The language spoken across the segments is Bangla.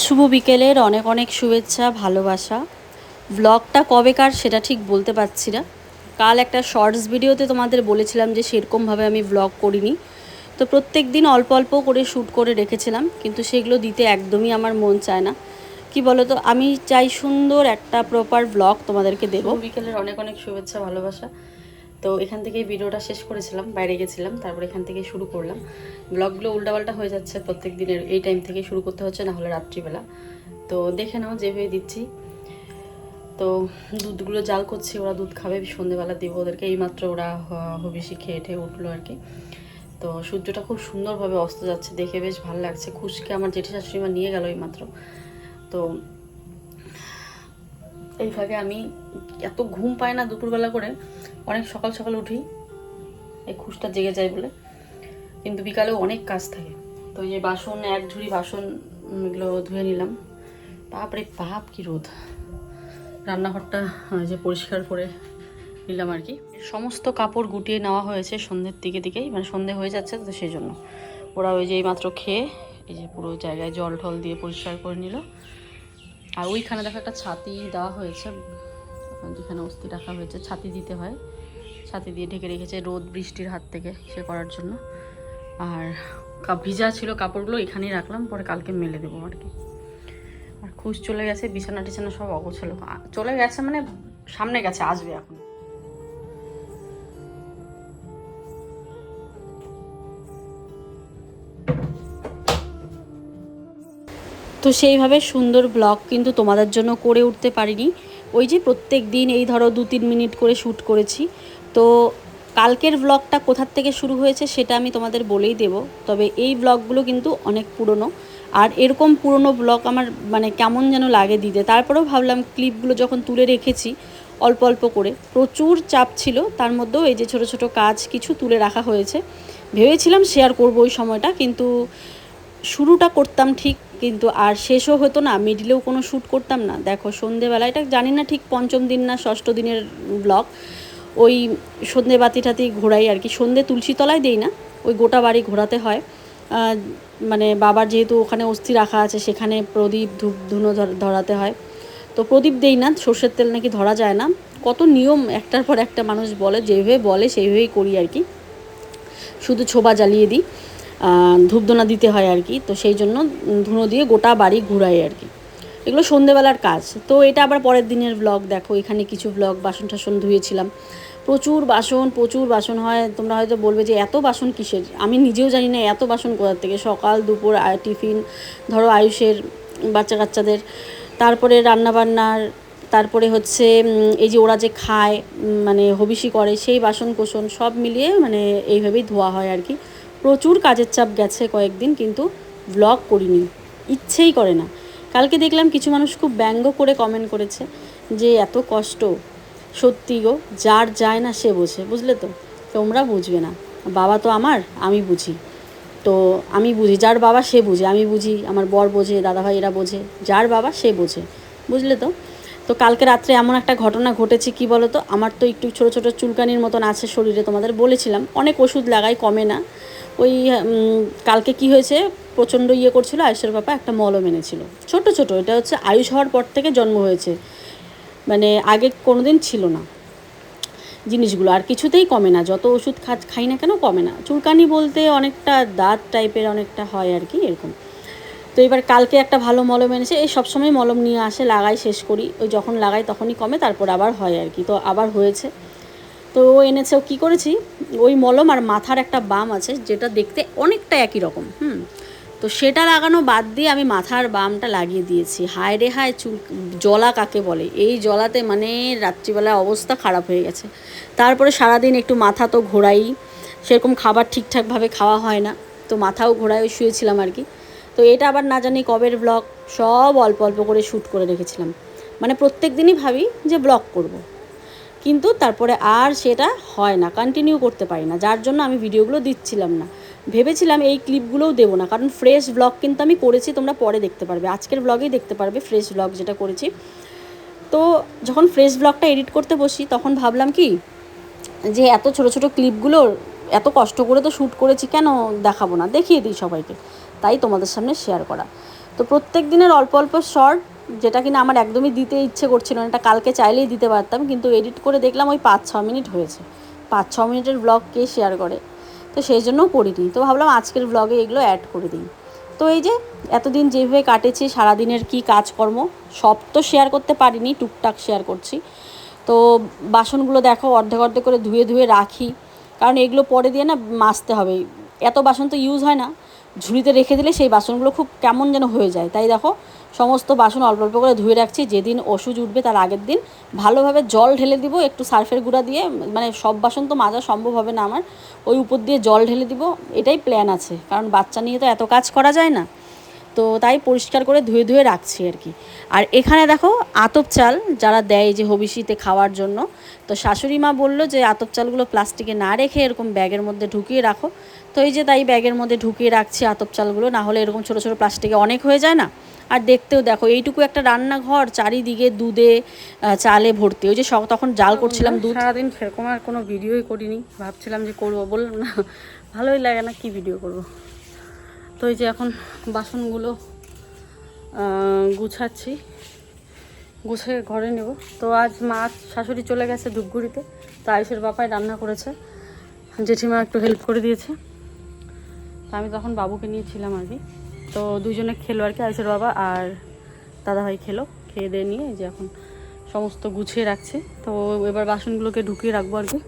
শুভ বিকেলের অনেক অনেক শুভেচ্ছা, ভালোবাসা। ব্লগটা কবেকার সেটা ঠিক বলতে পারছি না। কাল একটা শর্টস ভিডিওতে তোমাদের বলেছিলাম যে সেরকমভাবে আমি ব্লগ করিনি। তো প্রত্যেক দিন অল্প অল্প করে শ্যুট করে রেখেছিলাম, কিন্তু সেগুলো দিতে একদমই আমার মন চায় না। কি বলো তো আমি চাই সুন্দর একটা প্রপার ব্লগ তোমাদেরকে দেবো। বিকেলের অনেক অনেক শুভেচ্ছা, ভালোবাসা। তো এখান থেকে ভিডিওটা শেষ করেছিলাম, বাইরে গেছিলাম, তারপর এখান থেকে শুরু করলাম। ব্লগগুলো উল্টাপাল্টা হয়ে যাচ্ছে, প্রত্যেক দিনের এই টাইম থেকে শুরু করতে হচ্ছে না হলে রাত্রিবেলা। তো দেখে নাও যেভাবে দিচ্ছি। তো দুধগুলো জাল করছি, ওরা দুধ খাবে, সন্ধেবেলা দিব ওদেরকে, এইমাত্র ওরা হবিষি খেয়ে ঠেয়ে উঠল আর কি। তো সূর্যটা খুব সুন্দরভাবে অস্ত যাচ্ছে, দেখে বেশ ভালো লাগছে। খুশকে আমার জেঠি শাশুড়িমা নিয়ে গেল এইমাত্র। তো এই ফাঁকে আমি এত ঘুম পাই না দুপুরবেলা করে, অনেক সকাল সকাল উঠি, এই খুশটা জেগে যায় বলে। কিন্তু বিকালেও অনেক কাজ থাকে। তো এই যে বাসন, এক ঝুড়ি বাসন এগুলো ধুয়ে নিলাম। বাপরে বাপ কি রোদ। রান্নাঘরটা যে পরিষ্কার করে নিলাম আর কি। সমস্ত কাপড় গুটিয়ে নেওয়া হয়েছে সন্ধ্যের দিকে দিকেই মানে সন্ধে হয়ে যাচ্ছে তো সেই জন্য। ওরা ওই যে এইমাত্র খেয়ে, এই যে পুরো জায়গায় জল টল দিয়ে পরিষ্কার করে নিল। আর ওইখানে দেখো একটা ছাতি দেওয়া হয়েছে, যেখানে অস্থি রাখা হয়েছে, ছাতি দিতে হয়। ছাতি দিয়ে ঢেকে রেখেছে রোদ বৃষ্টির হাত থেকে সে করার জন্য। আর ভিজা ছিল কাপড়গুলো এখানেই রাখলাম, পরে কালকে মেলে দেবো আর কি। আর খুশ চলে গেছে, বিছানা টিছানা সব অগোছালো। চলে গেছে মানে সামনে গেছে, আসবে এখন। তো সেইভাবে সুন্দর ব্লগ কিন্তু তোমাদের জন্য করে উঠতে পারিনি। ওই যে প্রত্যেক দিন এই ধরো দু তিন মিনিট করে শ্যুট করেছি। তো কালকের ব্লগটা কোথার থেকে শুরু হয়েছে সেটা আমি তোমাদের বলেই দেব। তবে এই ব্লগগুলো কিন্তু অনেক পুরনো। আর এরকম পুরনো ব্লগ আমার মানে কেমন যেন লাগে দিতে। তারপরেও ভাবলাম ক্লিপগুলো যখন তুলে রেখেছি অল্প অল্প করে। প্রচুর চাপ ছিল, তার মধ্যেও এই যে ছোট ছোট কাজ কিছু তুলে রাখা হয়েছে। ভেবেছিলাম শেয়ার করব ওই সময়টা, কিন্তু শুরুটা করতাম ঠিক কিন্তু আর শেষও হতো না, মিডিলেও কোনো শ্যুট করতাম না। দেখো, সন্ধেবেলা, এটা জানি না ঠিক পঞ্চম দিন না ষষ্ঠ দিনের ব্লগ, ওই সন্ধে বাতি টাতি ঘোরাই আর কি। সন্ধে তুলসী তলায় দেই না, ওই গোটা বাড়ি ঘোরাতে হয়। মানে বাবার যেহেতু ওখানে অস্থি রাখা আছে, সেখানে প্রদীপ ধূপ ধুনো ধরাতে হয়। তো প্রদীপ দেই না, সর্ষের তেল নাকি ধরা যায় না। কত নিয়ম, একটার পর একটা মানুষ বলে, যেভাবে বলে, সেইভাবেই করি আর কি। শুধু ছোবা জ্বালিয়ে দিই। ধূপধুনা দিতে হয় আর কি। তো সেই জন্য ধুনো দিয়ে গোটা বাড়ি ঘুরাই আর কি। এগুলো সন্ধেবেলার কাজ। তো এটা আবার পরের দিনের ব্লগ দেখো, এখানে কিছু ব্লগ বাসন টাসন ধুয়েছিলাম। প্রচুর বাসন প্রচুর বাসন হয়। তোমরা হয়তো বলবে যে এত বাসন কিসের? আমি নিজেও জানি না এত বাসন কোথার থেকে। সকাল, দুপুর টিফিন, ধরো আয়ুষের বাচ্চা কাচ্চাদের তারপরে রান্নাবান্নার, তারপরে হচ্ছে এই যে ওরা যে খায় মানে হবিষি করে, সেই বাসন কোসন সব মিলিয়ে মানে এইভাবেই ধোয়া হয় আর কি। প্রচুর কাজের চাপ গেছে কয়েকদিন, কিন্তু ব্লগ করিনি। ইচ্ছেই করে না। কালকে দেখলাম কিছু মানুষ খুব ব্যঙ্গ করে কমেন্ট করেছে যে, এত কষ্ট। সত্যি গো, যার যায় না সে বোঝে। বুঝলে তো? তোমরা বুঝবে না। বাবা তো আমার, আমি বুঝি। তো আমি বুঝি, যার বাবা সে বুঝে। আমি বুঝি, আমার বর বোঝে, দাদাভাই এরা বোঝে। যার বাবা সে বোঝে। বুঝলে তো? তো কালকে রাত্রে এমন একটা ঘটনা ঘটেছে, কি বলো তো আমার তো একটু ছোটো ছোটো চুলকানির মতন আছে শরীরে, তোমাদের বলেছিলাম। অনেক ওষুধ লাগাই, কমে না। ওই কালকে কি হয়েছে? প্রচণ্ড ইয়ে করছিল আয়ুষের বাবা, একটা মলম এনেছিল ছোট ছোট, এটা হচ্ছে আয়ুষ হওয়ার পর থেকে জন্ম হয়েছে। মানে আগে কোনোদিন ছিল না জিনিসগুলো, আর কিছুতেই কমে না। যত ওষুধ খা, খাই না কেন কমে না। চুলকানি বলতে অনেকটা দাঁত টাইপের অনেকটা হয় আর কি, এরকম। তো এবার কালকে একটা ভালো মলম এনেছে এই সবসময় মলম নিয়ে আসে, লাগাই, শেষ করি। ওই যখন লাগাই তখনই কমে, তারপর আবার হয় আর কি। তো আবার হয়েছে। তো ও এনেছে ও কী করেছি? ওই মলম আর মাথার একটা বাম আছে, যেটা দেখতে অনেকটা একই রকম, হুম? তো সেটা লাগানো বাদ দিয়ে আমি মাথার বামটা লাগিয়ে দিয়েছি। হায় রে হায়, চুল, জলা কাকে বলে? এই জলাতে মানে রাত্রিবেলা অবস্থা খারাপ হয়ে গেছে। তারপরে সারাদিন একটু মাথা তো ঘোরাই, সেরকম খাবার ঠিকঠাকভাবে খাওয়া হয় না, তো মাথাও ঘোরায়, শুয়েছিলাম আর কি। তো এটা আবার না জানি কবের ব্লগ সব অল্প অল্প করে শ্যুট করে রেখেছিলাম। মানে প্রত্যেক দিনই ভাবি যে ব্লগ করব। কিন্তু তারপরে আর সেটা হয় না কন্টিনিউ করতে পারি না। যার জন্য আমি ভিডিওগুলো দিচ্ছিলাম না। ভেবেছিলাম এই ক্লিপগুলোও দেবো না, কারণ ফ্রেশ ব্লগ কিন্তু আমি করেছি, তোমরা পরে দেখতে পারবে। আজকের ব্লগেই দেখতে পারবে ফ্রেশ ব্লগ যেটা করেছি। তো যখন ফ্রেশ ব্লগটা এডিট করতে বসি, তখন ভাবলাম কি, যে এত ছোট ছোট ক্লিপগুলো এত কষ্ট করে তো শ্যুট করেছি কেন, দেখাবো না, দেখিয়ে দিই সবাইকে। তাই তোমাদের সামনে শেয়ার করা। তো প্রত্যেক দিনের অল্প অল্প শর্ট যেটা কিনা আমার একদমই দিতে ইচ্ছে করছিল না, এটা কালকে চাইলেই দিতে পারতাম, কিন্তু এডিট করে দেখলাম ওই পাঁচ, ছ মিনিট হয়েছে। পাঁচ, ছ মিনিটের ব্লগ কে শেয়ার করে? তো সেই জন্যও করিনি। তো ভাবলাম আজকের ব্লগে এগুলো অ্যাড করে দিই। তো এই যে এতদিন যেভাবে কাটেছি, সারাদিনের কি কাজকর্ম, সব তো শেয়ার করতে পারিনি, টুকটাক শেয়ার করছি। তো বাসনগুলো দেখো, অর্ধেক অর্ধেক করে ধুয়ে ধুয়ে রাখি। কারণ এগুলো পরে দিয়ে না মাজতে হবে। এত বাসন তো ইউজ হয় না। ঝুড়িতে রেখে দিলে সেই বাসনগুলো খুব কেমন যেন হয়ে যায়। তাই দেখো সমস্ত বাসন অল্প অল্প করে ধুয়ে রাখছি। যেদিন ওষুধ উঠবে তার আগের দিন। ভালোভাবে জল ঢেলে দিব, একটু সার্ফের গুঁড়া দিয়ে। মানে সব বাসন তো মাজা সম্ভব হবে না আমার। ওই উপর দিয়ে জল ঢেলে দিব, এটাই প্ল্যান আছে। কারণ বাচ্চা নিয়ে তো এত কাজ করা যায় না। তো তাই পরিষ্কার করে ধুয়ে ধুয়ে রাখছি আর কি। আর এখানে দেখো, আতপ চাল যারা দেয় যে হবিষিতে খাওয়ার জন্য। তো শাশুড়ি মা বলল যে, আতপ চালগুলো প্লাস্টিকে না রেখে এরকম ব্যাগের মধ্যে ঢুকিয়ে রাখো। তো এই যে তাই ব্যাগের মধ্যে ঢুকিয়ে রাখছি আতপ চালগুলো। না হলে এরকম ছোটো ছোটো প্লাস্টিকে অনেক হয়ে যায় না। আর দেখতেও দেখো এইটুকু একটা রান্নাঘর চারিদিকে দুধে চালে ভর্তি। ওই যে সব তখন জাল করছিলাম দুধ। সারাদিন সেরকম আর কোনো ভিডিওই করিনি। ভাবছিলাম যে করব বললাম না ভালোই লাগে না কি ভিডিও করব? তো এই যে এখন বাসনগুলো গুছাচ্ছি। গুছিয়ে ঘরে নেব। তো আজ মা শাশুড়ি চলে গেছে ধূপগুড়িতে তো আয়ুষের বাপাই রান্না করেছে। জেঠিমা একটু হেল্প করে দিয়েছে। তো আমি তখন বাবুকে নিয়েছিলাম আর কি। তো দুজনে খেলো আর কি আয়ুষের বাবা আর দাদাভাই খেলো। খেয়ে দিয়ে নিয়ে যে এখন সমস্ত গুছিয়ে রাখছে। তো এবার বাসনগুলোকে ঢুকিয়ে রাখব আর কি।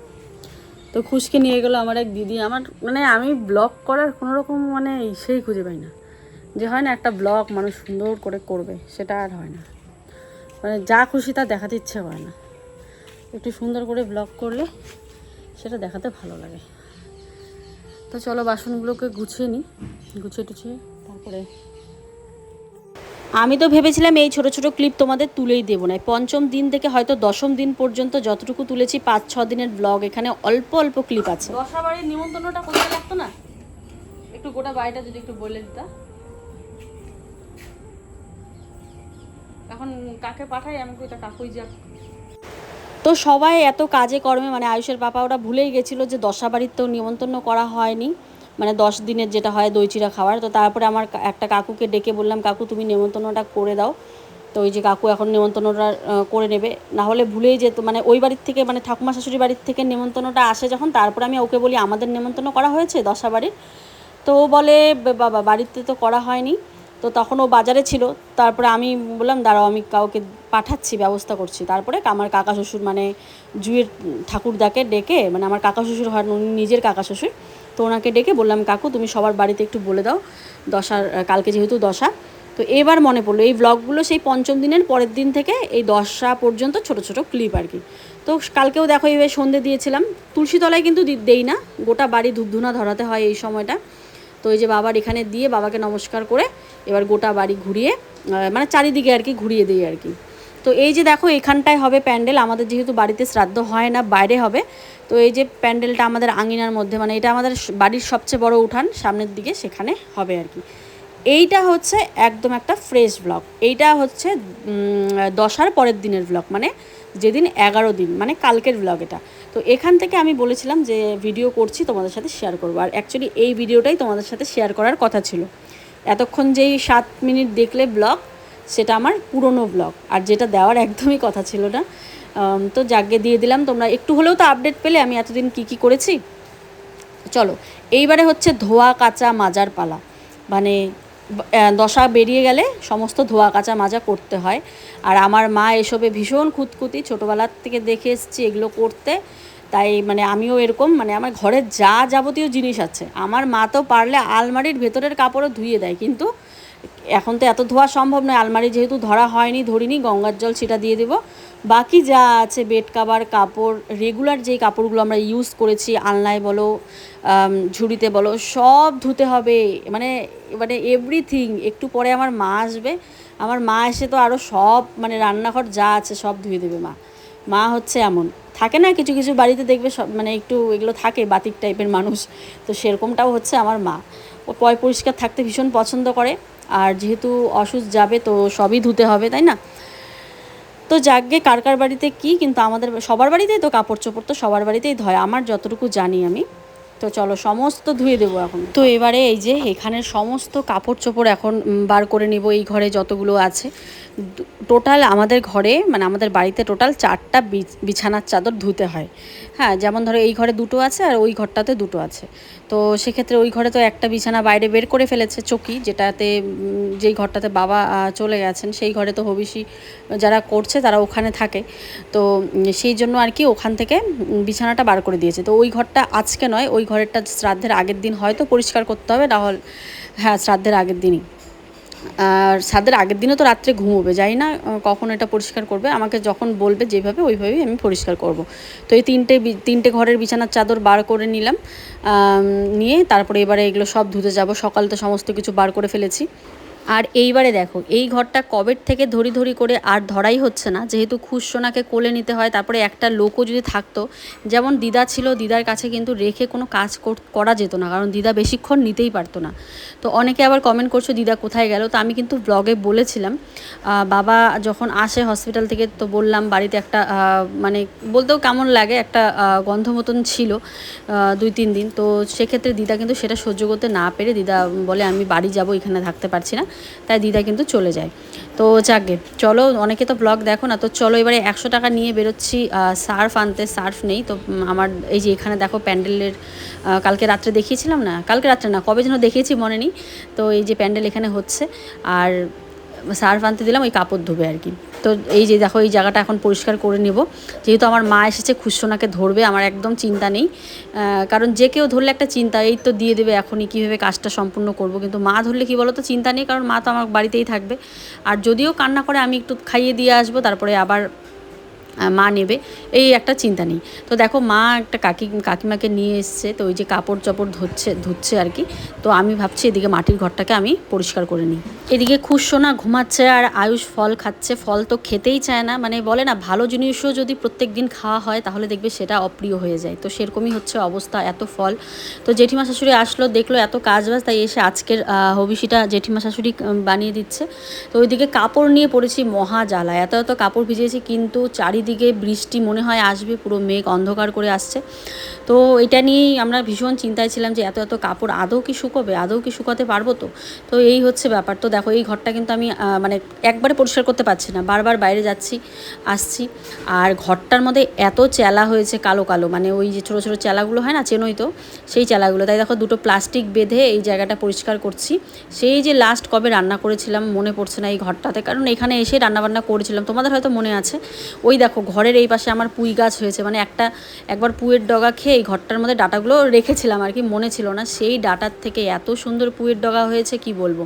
তো খুশকে নিয়ে গেলো আমার এক দিদি। আমার মানে আমি ব্লগ করার কোনো রকম মানে সেই খুঁজে পাই না। যে হয় না একটা ব্লগ মানুষ সুন্দর করে করবে, সেটা আর হয় না। মানে যা খুশি তা দেখাতে ইচ্ছে হয় না। একটু সুন্দর করে ব্লগ করলে সেটা দেখাতে ভালো লাগে। তো চলো বাসনগুলোকে গুছিয়ে নিই। গুছিয়ে টুছিয়ে তারপরে আমি তো ভেবেছিলাম এই ছোট ছোট ক্লিপ তোমাদের তুলেই দেবো না। পঞ্চম দিন থেকে হয়তো দশম দিন পর্যন্ত যতটুকু তুলেছি পাঁচ ছ দিনের ব্লগ এখানে অল্প অল্প ক্লিপ আছে। দশা বাড়ির নিমন্ত্রণটা কোথায় লাগতো না? একটু গোটা বাড়িটা যদি একটু বলে দিতা। এখন কাকে পাঠাই? আমি কইটা কাকুই যাক। তো সবাই এত কাজে কর্মে মানে আয়ুষের পাপা ওরা ভুলেই গেছিল যে দশাবাড়ির তো নিমন্ত্রণ করা হয়নি। মানে দশ দিনের যেটা হয় দই চিরা খাওয়ার, তো তারপরে আমার একটা কাকুকে ডেকে বললাম, কাকু, তুমি নেমন্তন্নটা করে দাও। তো ওই যে কাকু এখন নেমন্তন্নটা করে নেবে। না হলে ভুলেই যেত মানে ওই বাড়ির থেকে মানে ঠাকুমা শাশুড়ি বাড়ির থেকে নেমন্তন্নটা আসে যখন, তারপরে আমি ওকে বলি, আমাদের নেমন্তন্ন করা হয়েছে দশা বাড়ির? তো ও বলে বাবা, বাড়িতে তো করা হয়নি। তো তখন ও বাজারে ছিল, তারপরে আমি বললাম, দাঁড়াও, আমি কাউকে পাঠাচ্ছি, ব্যবস্থা করছি। তারপরে আমার কাকা শ্বশুর মানে জুয়ের ঠাকুরদাকে ডেকে মানে আমার কাকা শ্বশুর হয় নিজের কাকা শ্বশুর তো ওনাকে ডেকে বললাম, কাকু, তুমি সবার বাড়িতে একটু বলে দাও, দশার কালকে যেহেতু দশা। তো এবার মনে পড়ল, এই ব্লগগুলো সেই পঞ্চম দিনের পরের দিন থেকে এই দশা পর্যন্ত ছোট ছোট ক্লিপ আর কি। তো কালকেও দেখো এইভাবে সন্ধে দিয়েছিলাম। তুলসী তলায় কিন্তু দেই না, গোটা বাড়ি ধূপধুনা ধরাতে হয় এই সময়টা। তো এই যে বাবার এখানে দিয়ে বাবাকে নমস্কার করে এবার গোটা বাড়ি ঘুরিয়ে মানে চারিদিকে আর কি ঘুরিয়ে দিই আর কি। তো এই যে দেখো, এখানটায় হবে প্যান্ডেল। আমাদের যেহেতু বাড়িতে শ্রাদ্ধ হয় না, বাইরে হবে। তো এই যে প্যান্ডেলটা আমাদের আঙিনার মধ্যে মানে এটা আমাদের বাড়ির সবচেয়ে বড় উঠান, সামনের দিকে সেখানে হবে আর কি। এইটা হচ্ছে একদম একটা ফ্রেশ ব্লগ এইটা হচ্ছে দশার পরের দিনের ব্লগ মানে যেদিন এগারো দিন মানে কালকের ব্লগ এটা। তো এখান থেকে আমি বলেছিলাম যে ভিডিও করছি, তোমাদের সাথে শেয়ার করব। আর অ্যাকচুয়ালি এই ভিডিওটাই তোমাদের সাথে শেয়ার করার কথা ছিল। এতক্ষণ যেই সাত মিনিট দেখলে ব্লগ সেটা আমার পুরনো ব্লগ আর যেটা দেওয়ার একদমই কথা ছিল না। তো জাগে দিয়ে দিলাম, তোমরা একটু হলেও তো আপডেট পেলে, আমি এতদিন কি কি করেছি? চলো, এইবারে হচ্ছে ধোয়া, কাঁচা, মাজার পালা। মানে দশা বেরিয়ে গেলে সমস্ত ধোয়া, কাঁচা, মাজা করতে হয়। আর আমার মা এসবে ভীষণ খুঁতখুতি, ছোটোবেলার থেকে দেখে এসেছি এগুলো করতে। তাই মানে আমিও এরকম মানে আমার ঘরে যা যাবতীয় জিনিস আছে, আমার মা তো পারলে আলমারির ভেতরের কাপড়ও ধুয়ে দেয়। কিন্তু এখন তো এত ধোয়া সম্ভব নয়, আলমারি যেহেতু ধরা হয়নি, ধরিনি, গঙ্গার জল সেটা দিয়ে দেবো। বাকি যা আছে, বেড কাভার, কাপড় রেগুলার যেই কাপড়গুলো আমরা ইউজ করেছি, আলনায় বলো ঝুড়িতে বলো, সব ধুতে হবে। মানে মানে এভরিথিং একটু পরে আমার মা আসবে। আমার মা এসে তো আরও সব মানে রান্নাঘর যা আছে সব ধুয়ে দেবে মা। মা হচ্ছে এমন। থাকে না, কিছু কিছু বাড়িতে দেখবে সব মানে একটু এগুলো থাকে, বাতিক টাইপের মানুষ। তো সেরকমটাও হচ্ছে আমার মা। ও পয় পরিষ্কার থাকতে ভীষণ পছন্দ করে। আর যেহেতু অসুস্থ যাবে তো সবই ধুতে হবে, তাই না? তো যাকগে, কার কার বাড়িতে কি, কিন্তু আমাদের সবার বাড়িতেই তো কাপড় চোপড় তো সবার বাড়িতেই ধয়, আমার যতটুকু জানি আমি। তো তো চলো, সমস্ত ধুয়ে দেবো এখন। তো এবারে এই যে এখানে সমস্ত কাপড় চোপড় এখন বার করে নেব এই ঘরে যতগুলো আছে। টোটাল আমাদের ঘরে মানে আমাদের বাড়িতে টোটাল চারটা বিছ- বিছানার চাদর ধুতে হয়। হ্যাঁ যেমন ধরো এই ঘরে দুটো আছে আর ওই ঘরটাতে দুটো আছে। তো সেক্ষেত্রে ওই ঘরে তো একটা বিছানা বাইরে বের করে ফেলেছে চকি, যেটাতে যেই ঘরটাতে বাবা চলে গেছেন, সেই ঘরে তো হবিষি যারা করছে তারা ওখানে থাকে। তো সেই জন্য আর কি ওখান থেকে বিছানাটা বার করে দিয়েছে। তো ওই ঘরটা আজকে নয়, ওই ঘরেরটা শ্রাদ্ধের আগের দিন হয়তো পরিষ্কার করতে হবে, না হলে হ্যাঁ শ্রাদ্ধের আগের দিনই। আর সাদের আগের দিনও তো রাত্রে ঘুমোবে, যাই না কখন এটা পরিষ্কার করবে, আমাকে যখন বলবে যেভাবে ওইভাবেই আমি পরিষ্কার করব। তো এই তিনটে তিনটে ঘরের বিছানার চাদর বার করে নিলাম নিয়ে তারপরে এবারে এগুলো সব ধুতে যাব, সকাল তো সমস্ত কিছু বার করে ফেলেছি। আর এইবারে দেখো, এই ঘরটা কবের থেকে ধরি ধরি করে আর ধরাই হচ্ছে না। যেহেতু খুশসোনাকে কোলে নিতে হয়, তারপরে একটা লোকও যদি থাকতো, যেমন দিদা ছিল, দিদার কাছে কিন্তু রেখে কোনো কাজ কর- করা যেত না, কারণ দিদা বেশিক্ষণ নিতেই পারতো না। তো অনেকে আবার কমেন্ট করছ, দিদা কোথায় গেল? তো আমি কিন্তু ব্লগে বলেছিলাম বাবা যখন আসে হসপিটাল থেকে, তো বললাম বাড়িতে একটা মানে বলতেও কেমন লাগে, একটা গন্ধ মতন ছিল দুই তিন দিন। তো সেক্ষেত্রে দিদা কিন্তু সেটা সহ্য করতে না পেরে দিদা বলে, আমি বাড়ি যাব, এখানে থাকতে পারছি না। তাই দিদা কিন্তু চলে যায়। তো যাকে চলো অনেকে তো ব্লগ দেখো না, তো চলো এবারে একশো টাকা নিয়ে বেরোচ্ছি সার্ফ আনতে সার্ফ নেই, তো আমার এই যে এখানে দেখো প্যান্ডেলের কালকে রাত্রে দেখিয়েছিলাম না? কালকে রাত্রে না, কবে যেন দেখিয়েছি মনে নেই, তো এই যে প্যান্ডেল এখানে হচ্ছে, আর সার্ফ আনতে দিলাম ওই কাপড় ধুবে আর কি। তো এই যে দেখো, এই জায়গাটা এখন পরিষ্কার করে নেব। যেহেতু আমার মা এসেছে খুশোনাকে ধরবে, আমার একদম চিন্তা নেই। কারণ যে কেউ ধরলে একটা চিন্তা, এই তো দিয়ে দেবে এখনই, কীভাবে কাজটা সম্পূর্ণ করব? কিন্তু মা ধরলে কী বলো তো চিন্তা নেই, কারণ মা তো আমার বাড়িতেই থাকবে। আর যদিও কান্না করে, আমি একটু খাইয়ে দিয়ে আসব, তারপরে আবার মা নেবে, এই একটা চিন্তা নেই। তো দেখো, মা একটা কাকি, কাকিমাকে নিয়ে এসছে, তো ওই যে কাপড় চাপড় ধুচ্ছে ধুচ্ছে আর কি। তো আমি ভাবছি এদিকে মাটির ঘরটাকে আমি পরিষ্কার করে নিই। এদিকে খুশোনা ঘুমাচ্ছে আর আয়ুষ ফল খাচ্ছে, ফল তো খেতেই চায় না। মানে বলে না, ভালো জিনিসও যদি প্রত্যেক দিন খাওয়া হয়, তাহলে দেখবে সেটা অপ্রিয় হয়ে যায়। তো সেরকমই হচ্ছে অবস্থা, এত ফল। তো জেঠিমা শাশুড়ি আসলো, দেখল এত কাজ বাজ তাই এসে আজকের হবিষিটা জেঠিমা শাশুড়ি বানিয়ে দিচ্ছে। তো ওইদিকে কাপড় নিয়ে পড়েছি মহা জ্বালা এত এত কাপড় ভিজিয়েছি, কিন্তু চারিদিকে বৃষ্টি মনে হয় আসবে, পুরো মেঘ অন্ধকার করে আসছে। তো এটা নিয়েই আমরা ভীষণ চিন্তায় ছিলাম যে এত এত কাপড় আদৌ কি শুকোবে, আদৌ কি শুকাতে পারব তো? তো এই হচ্ছে ব্যাপার। তো দেখো, এই ঘরটা কিন্তু আমি মানে একবারে পরিষ্কার করতে পারছি না। বারবার বাইরে যাচ্ছি, আসছি। আর ঘরটার মধ্যে এত চেলা হয়েছে কালো কালো। মানে ওই যে ছোটো ছোটো চেলাগুলো হয় না, চেনই তো? সেই চেলাগুলো। তাই দেখো, দুটো প্লাস্টিক বেঁধে এই জায়গাটা পরিষ্কার করছি। সেই যে লাস্ট কবে রান্না করেছিলাম মনে পড়ছে না এই ঘরটাতে। কারণ এখানে এসে রান্নাবান্না করেছিলাম। তোমাদের হয়তো মনে আছে। ওই দেখো ঘরের এই পাশে আমার পুঁই গাছ হয়েছে। মানে একটা, একবার পুঁয়ের ডগা খেয়ে এই ঘরটার মধ্যে ডাটাগুলো রেখেছিলাম আর কি, মনে ছিল না। সেই ডাটার থেকে এত সুন্দর পুঁয়ের ডগা হয়েছে, কি বলব?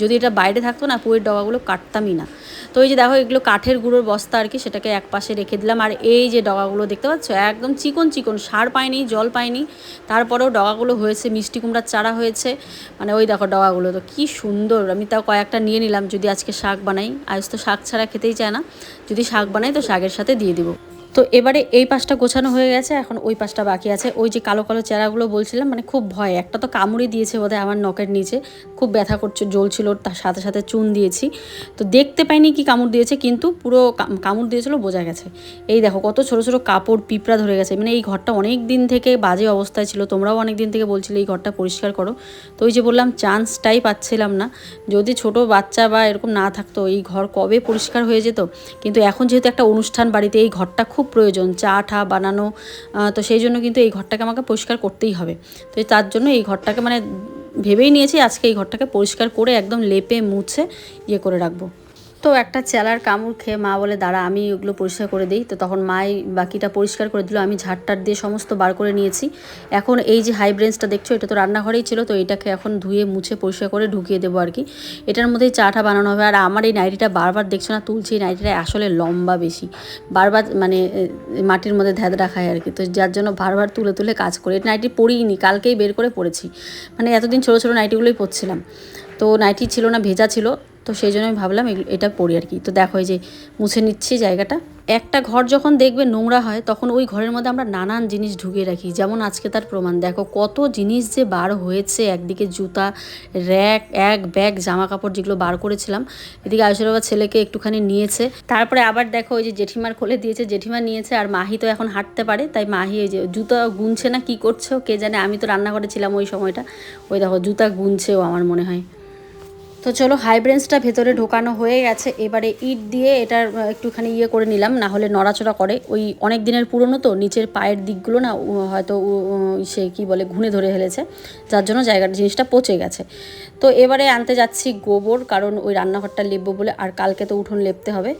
যদি এটা বাইরে থাকতো না পুঁয়ের ডগাগুলো কাটতামই না। তো এই যে দেখো, এগুলো কাঠের গুঁড়োর বস্তা আর কি, সেটাকে এক পাশে রেখে দিলাম। আর এই যে ডগাগুলো দেখতে পাচ্ছ, একদম চিকন চিকন, সার পায়নি জল পায়নি তারপরেও ডগাগুলো হয়েছে, মিষ্টি কুমড়ার চারা হয়েছে। মানে ওই দেখো ডগাগুলো, তো কি সুন্দর। আমি তাও কয়েকটা নিয়ে নিলাম, যদি আজকে শাক বানাই। আজ তো শাক ছাড়া খেতেই চায় না। যদি শাক বানাই, তো শাকের সাথে দিয়ে দিব। তো এবারে এই পাশটা গোছানো হয়ে গেছে, এখন ওই পাশটা বাকি আছে। ওই যে কালো কালো চেরাগুলো বলছিলাম মানে খুব ভয়। একটা তো কামড়ে দিয়েছে বোধহয় আমার নখের নিচে। খুব ব্যথা করছে, জ্বলছিল, তার সাথে সাথে চুন দিয়েছি। তো দেখতে পাইনি কি কামড় দিয়েছে, কিন্তু পুরো কাম- কামড় দিয়েছিল, বোঝা গেছে। এই দেখো কত ছোট ছোট কাপড়, পিঁপড়া ধরে গেছে। মানে এই ঘরটা অনেক দিন থেকে বাজে অবস্থায় ছিল, তোমরাও অনেক দিন থেকে বলছিলে এই ঘরটা পরিষ্কার করো। তো ওই যে বললাম, চান্সটাই পাচ্ছিলাম না। যদি ছোট বাচ্চা বা এরকম না থাকতো, এই ঘর কবে পরিষ্কার হয়ে যেত? কিন্তু এখন যেহেতু একটা অনুষ্ঠান বাড়িতে এই ঘরটা খুব প্রয়োজন, চা, ঠা, বানানো তো সেই জন্য কিন্তু এই ঘরটাকে আমাকে পরিষ্কার করতেই হবে। তো তার জন্য এই ঘরটাকে মানে ভেবেই নিয়েছি আজকে এই ঘরটাকে পরিষ্কার করে একদম লেপে, মুছে ইয়ে করে রাখব। তো একটা চেলার কামড় খেয়ে মা বলে, দাঁড়া, আমি ওগুলো পরিষ্কার করে দিই। তো তখন মাই বাকিটা পরিষ্কার করে দিল। আমি ঝাড়টার দিয়ে সমস্ত বার করে নিয়েছি। এখন এই যে হাই ব্রেঞ্চটা দেখছ, এটা তো রান্নাঘরেই ছিল, তো এটাকে এখন ধুয়ে, মুছে, পরিষ্কার করে ঢুকিয়ে দেবো আর কি। এটার মধ্যেই চাটা বানানো হবে। আর আমার এই নাইটিটা বারবার দেখছ না, তুলছি, এই নাইটিটা আসলে লম্বা বেশি। বারবার মানে মাটির মধ্যে ধ্যাদরা খায় আর কি। তো যার জন্য বারবার তুলে তুলে কাজ করি। এটা নাইটি পরিনি কালকেই বের করে পড়েছি মানে এতদিন ছোটো ছোটো নাইটিগুলোই পরছিলাম। তো নাইটি ছিল না, ভেজা ছিল। তো সেই জন্য আমি ভাবলাম এটা পরি আর কি। তো দেখো যে মুছে নিচ্ছি জায়গাটা। একটা ঘর যখন দেখবে নোংরা হয়, তখন ওই ঘরের মধ্যে আমরা নানান জিনিস ঢুকিয়ে রাখি। যেমন আজকে তার প্রমাণ। দেখো কত জিনিস যে বার হয়েছে। একদিকে জুতা, র্যাক, এক ব্যাগ জামা কাপড় যেগুলো বার করেছিলাম। এদিকে আয়ুষের বাবা ছেলেকে একটুখানি নিয়েছে। তারপরে আবার দেখো ওই যে জেঠিমার খোলে দিয়েছে, জেঠিমা নিয়েছে, আর মাহি তো এখন হাঁটতে পারে। তাই মাহি ওই যে জুতা গুনছে না, কি করছে কে জানে। আমি তো রান্নাঘরে ছিলাম ওই সময়টা। ওই দেখো জুতা গুনছেও আমার মনে হয়। তো চলো হাই ব্রেঞ্চটা ভেতরে ঢোকানো হয়ে গেছে। এবারে ইট দিয়ে এটার একটুখানি ইয়ে করে নিলাম, না হলে নড়াচড়া করে। ওই অনেক দিনের পুরনো তো, নিচের পায়ের দিকগুলো না হয়তো সে কি বলে ঘুনে ধরে হেলেছে যার জন্য জায়গাটা, জিনিসটা পচে গেছে। তো এবারে আনতে যাচ্ছি গোবর, কারণ ওই রান্নাঘরটা লেপবো বলে আর কালকে তো উঠোন লেপতে হবে।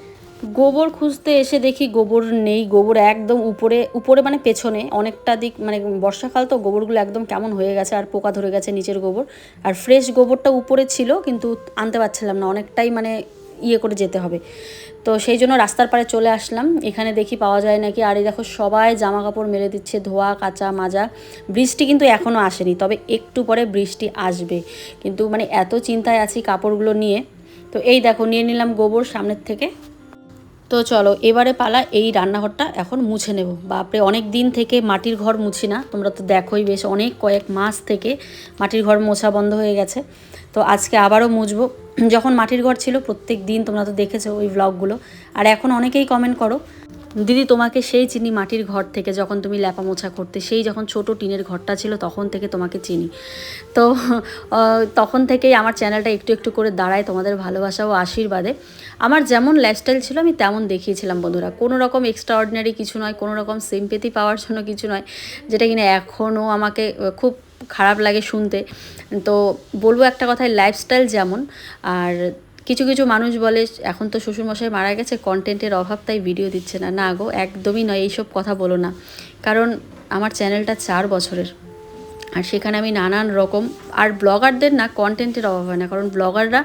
গোবর খুঁজতে এসে দেখি গোবর নেই, গোবর একদম উপরে উপরে মানে পেছনে, অনেকটা দিক মানে বর্ষাকাল তো গোবরগুলো একদম কেমন হয়ে গেছে আর পোকা ধরে গেছে নিচের গোবর। আর ফ্রেশ গোবরটা উপরে ছিল কিন্তু আনতে পারছিলাম না, অনেকটাই মানে ইয়ে করে যেতে হবে। তো সেই জন্য রাস্তার পাড়ে চলে আসলাম, এখানে দেখি পাওয়া যায় নাকি, আর এই দেখো সবাই জামা কাপড় মেলে দিচ্ছে, ধোয়া, কাঁচা, মাজা। বৃষ্টি কিন্তু এখনও আসেনি, তবে একটু পরে বৃষ্টি আসবে। কিন্তু মানে এত চিন্তায় আছি কাপড়গুলো নিয়ে। তো এই দেখো, নিয়ে নিলাম গোবর সামনের থেকে। তো চলো, এবারে পালা, এই রান্নাঘরটা এখন মুছে নেব। বাপরে, অনেক দিন থেকে মাটির ঘর মুছি না। তোমরা তো দেখোই বেশ অনেক কয়েক মাস থেকে মাটির ঘর মোছা বন্ধ হয়ে গেছে। তো আজকে আবারও মুছবো। যখন মাটির ঘর ছিল, প্রত্যেক দিন তোমরা তো দেখেছ ওই ব্লগগুলো আর এখন অনেকেই কমেন্ট করো দিদি, তোমাকে সেই চিনি মাটির ঘর থেকে যখন তুমি ল্যাপা মোছা করতে, সেই যখন ছোট টিনের ঘরটা ছিল, তখন থেকে তোমাকে চিনি। তো তখন থেকেই আমার চ্যানেলটা একটু একটু করে দাঁড়ায়, তোমাদের ভালোবাসা ও আশীর্বাদে। আমার যেমন লাইফস্টাইল ছিল, আমি তেমন দেখিয়েছিলাম, বন্ধুরা। কোনো রকম এক্সট্রা অর্ডিনারি কিছু নয়, কোনো রকম সিম্পেথি পাওয়ার জন্য কিছু নয়, যেটা কিনা এখনও আমাকে খুব খারাপ লাগে শুনতে। তো, বলব একটা কথায় লাইফস্টাইল যেমন, আর কিছু কিছু মানুষ বলে, এখন তো শ্বশুরমশাই মারা গেছে কন্টেন্টের অভাব, তাই ভিডিও দিচ্ছে না। না গো, একদমই নয়, এইসব কথা বলো না। কারণ আমার চ্যানেলটা চার বছরের। আর সেখানে আমি নানান রকম, আর ব্লগারদের না কন্টেন্টের অভাব হয় না। কারণ ব্লগাররা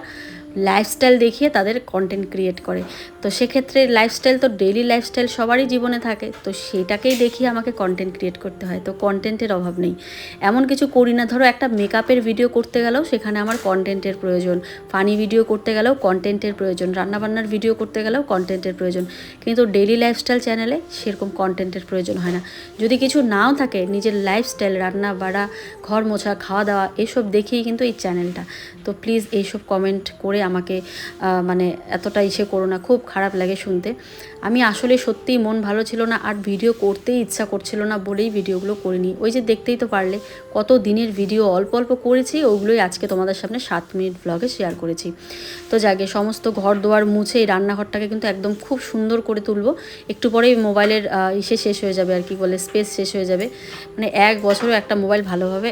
লাইফস্টাইল দেখিয়ে তাদের কন্টেন্ট ক্রিয়েট করে। তো সেক্ষেত্রে লাইফস্টাইল তো ডেইলি লাইফস্টাইল সবারই জীবনে থাকে, তো সেটাকেই দেখিয়ে আমাকে কন্টেন্ট ক্রিয়েট করতে হয়। তো কন্টেন্টের অভাব নেই। এমন কিছু করি না। ধরো একটা মেকআপের ভিডিও করতে গেলেও সেখানে আমার কন্টেন্টের প্রয়োজন। ফানি ভিডিও করতে গেলেও কন্টেন্টের প্রয়োজন। রান্নাবান্নার ভিডিও করতে গেলেও কন্টেন্টের প্রয়োজন। কিন্তু ডেইলি লাইফস্টাইল চ্যানেলে সেরকম কন্টেন্টের প্রয়োজন হয় না। যদি কিছু নাও থাকে, নিজের লাইফস্টাইল রান্না বাড়া ঘর মোছা, খাওয়া দাওয়া, এসব দেখেই কিন্তু এই চ্যানেলটা তো প্লিজ এইসব কমেন্ট করে আমাকে মানে এতটা ইসে করো না, খুব খারাপ লাগে শুনতে। আমি আসলে সত্যিই মন ভালো ছিল না, আর ভিডিও করতেই ইচ্ছা করছিল না বলেই ভিডিওগুলো করিনি। ওই যে দেখতেই তো পারলে, কত দিনের ভিডিও অল্প অল্প করেছি, ওগুলোই আজকে তোমাদের সামনে সাত মিনিট ব্লগে শেয়ার করেছি। তো যাকে সমস্ত ঘর দোয়ার মুছে এই রান্নাঘরটাকে কিন্তু একদম খুব সুন্দর করে তুলবো, একটু পরেই মোবাইলের ইসে শেষ হয়ে যাবে আর কি বলে স্পেস শেষ হয়ে যাবে। মানে এক বছরও একটা মোবাইল ভালোভাবে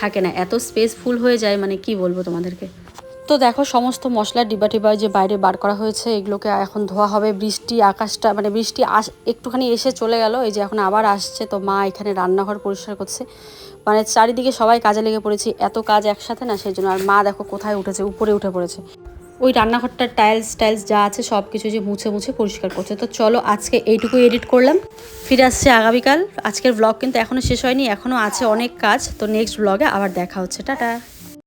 থাকে না, এত স্পেস ফুল হয়ে যায় মানে কি বলব তোমাদেরকে? তো দেখো, সমস্ত মশলার ডিব্বা টিব্বা যে বাইরে বার করা হয়েছে, এগুলোকে এখন ধোয়া হবে। বৃষ্টি, আকাশটা মানে বৃষ্টি আস, একটুখানি এসে চলে গেল, এই যে এখন আবার আসছে। তো মা এখানে রান্নাঘর পরিষ্কার করছে। মানে চারিদিকে সবাই কাজে লেগে পড়েছি, এত কাজ একসাথে না, সেই জন্য। আর মা দেখো কোথায় উঠেছে, উপরে উঠে পড়েছে। ওই রান্নাঘরটার টাইলস টাইলস যা আছে সব কিছু যে মুছে মুছে পরিষ্কার করছে। তো চলো, আজকে এইটুকু এডিট করলাম। ফিরে আসছে আগামীকাল। আজকের ব্লগ কিন্তু এখনও শেষ হয়নি এখনও আছে অনেক কাজ। তো নেক্সট ব্লগে আবার দেখা হচ্ছে। টাটা!